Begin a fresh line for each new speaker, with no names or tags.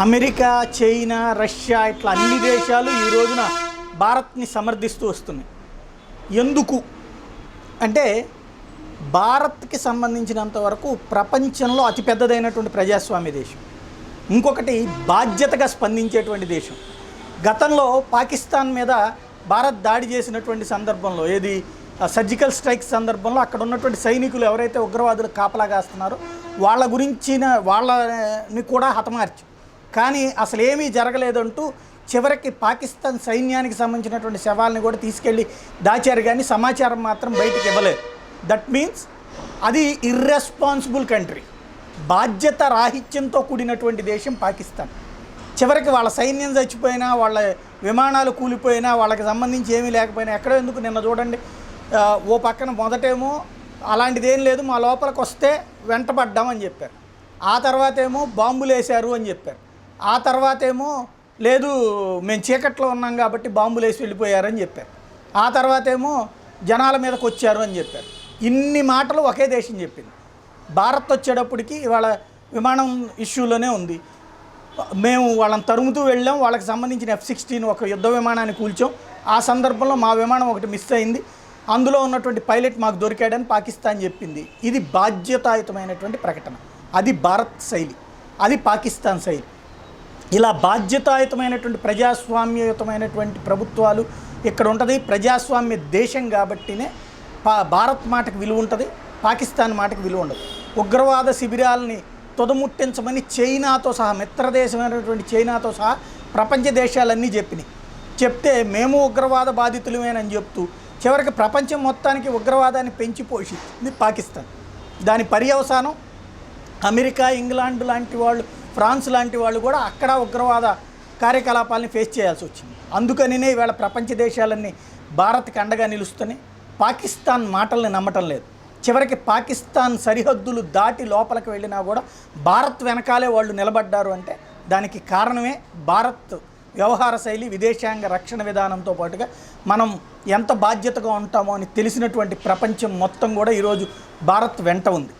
America China Russia ఇట్లా అన్ని దేశాలు ఈ రోజున భారత్ని సమర్థిస్తూ వస్తున్నాయి. ఎందుకు? అంటే భారత్కి సంబంధించినంత వరకు ప్రపంచంలో అతిపెద్దదైనటువంటి ప్రజాస్వామ్య దేశం. ఇంకొకటి బాధ్యతగా స్పందించేటువంటి దేశం. గతంలో పాకిస్తాన్ మీద భారత్ దాడి చేసినటువంటి సందర్భంలో ఏది? సర్జికల్ స్ట్రైక్ సందర్భంలో అక్కడ ఉన్నటువంటి సైనికులు ఎవరైతే ఉగ్రవాదులు కాపలా కాస్తున్నారో వాళ్ళ గురించిన వాళ్ళని కూడా హతమార్చు కానీ అసలు ఏమీ జరగలేదంటూ చివరికి పాకిస్తాన్ సైన్యానికి సంబంధించినటువంటి శవాల్ని కూడా తీసుకెళ్ళి దాచారు కానీ సమాచారం మాత్రం బయటికి ఇవ్వలేదు. దట్ మీన్స్ అది ఇర్రెస్పాన్సిబుల్ కంట్రీ బాధ్యత రాహిత్యంతో కూడినటువంటి దేశం పాకిస్తాన్. చివరికి వాళ్ళ సైన్యం చచ్చిపోయినా వాళ్ళ విమానాలు కూలిపోయినా వాళ్ళకి సంబంధించి ఏమీ లేకపోయినా ఎక్కడో ఎందుకు నిన్న చూడండి ఓ పక్కన మొదటేమో అలాంటిదేం లేదు మా లోపలికి వస్తే వెంటపడ్డామని చెప్పారు. ఆ తర్వాత ఏమో బాంబులు వేశారు అని చెప్పారు. ఆ తర్వాత ఏమో లేదు మేము చీకట్లో ఉన్నాం కాబట్టి బాంబులు వేసి వెళ్ళిపోయారని చెప్పారు. ఆ తర్వాత ఏమో జనాల మీదకి వచ్చారు అని చెప్పారు. ఇన్ని మాటలు ఒకే దేశం చెప్పింది. భారత్ వచ్చేటప్పటికి ఇవాళ విమానం ఇష్యూలోనే ఉంది. మేము వాళ్ళని తరుముతూ వెళ్ళాం. వాళ్ళకి సంబంధించిన ఎఫ్ సిక్స్టీన్ ఒక యుద్ధ విమానాన్ని కూల్చాం. ఆ సందర్భంలో మా విమానం ఒకటి మిస్ అయింది. అందులో ఉన్నటువంటి పైలట్ మాకు దొరికాడని పాకిస్తాన్ చెప్పింది. ఇది బాధ్యతాయుతమైనటువంటి ప్రకటన. అది భారత్ శైలి. అది పాకిస్తాన్ శైలి. ఇలా బాధ్యతాయుతమైనటువంటి ప్రజాస్వామ్యయుతమైనటువంటి ప్రభుత్వాలు ఇక్కడ ఉంటుంది. ప్రజాస్వామ్య దేశం కాబట్టినే పా భారత్ మాటకు విలువ ఉంటుంది పాకిస్తాన్ మాటకు విలువ ఉండదు. ఉగ్రవాద శిబిరాలని తుదముట్టించమని చైనాతో సహా మిత్రదేశమైనటువంటి చైనాతో సహా ప్రపంచ దేశాలన్నీ చెప్పినాయి. చెప్తే మేము ఉగ్రవాద బాధితులమేనని చెప్తూ చివరికి ప్రపంచం మొత్తానికి ఉగ్రవాదాన్ని పెంచి పోషించింది పాకిస్తాన్. దాని పర్యవసానం అమెరికా ఇంగ్లాండ్ లాంటి వాళ్ళు ఫ్రాన్స్ లాంటి వాళ్ళు కూడా అక్కడ ఉగ్రవాద కార్యకలాపాలని ఫేస్ చేయాల్సి వచ్చింది. అందుకనినే ఇవాళ ప్రపంచ దేశాలన్నీ భారత్కి అండగా నిలుస్తున్నాయి. పాకిస్తాన్ మాటల్ని నమ్మటం లేదు. చివరికి పాకిస్తాన్ సరిహద్దులు దాటి లోపలికి వెళ్ళినా కూడా భారత్ వెనకాలే వాళ్ళు నిలబడ్డారు అంటే దానికి కారణమే భారత్ వ్యవహార శైలి విదేశాంగ రక్షణ విధానంతో పాటుగా మనం ఎంత బాధ్యతగా ఉంటామో అని తెలిసినటువంటి ప్రపంచం మొత్తం కూడా ఈరోజు భారత్ వెంట ఉంది.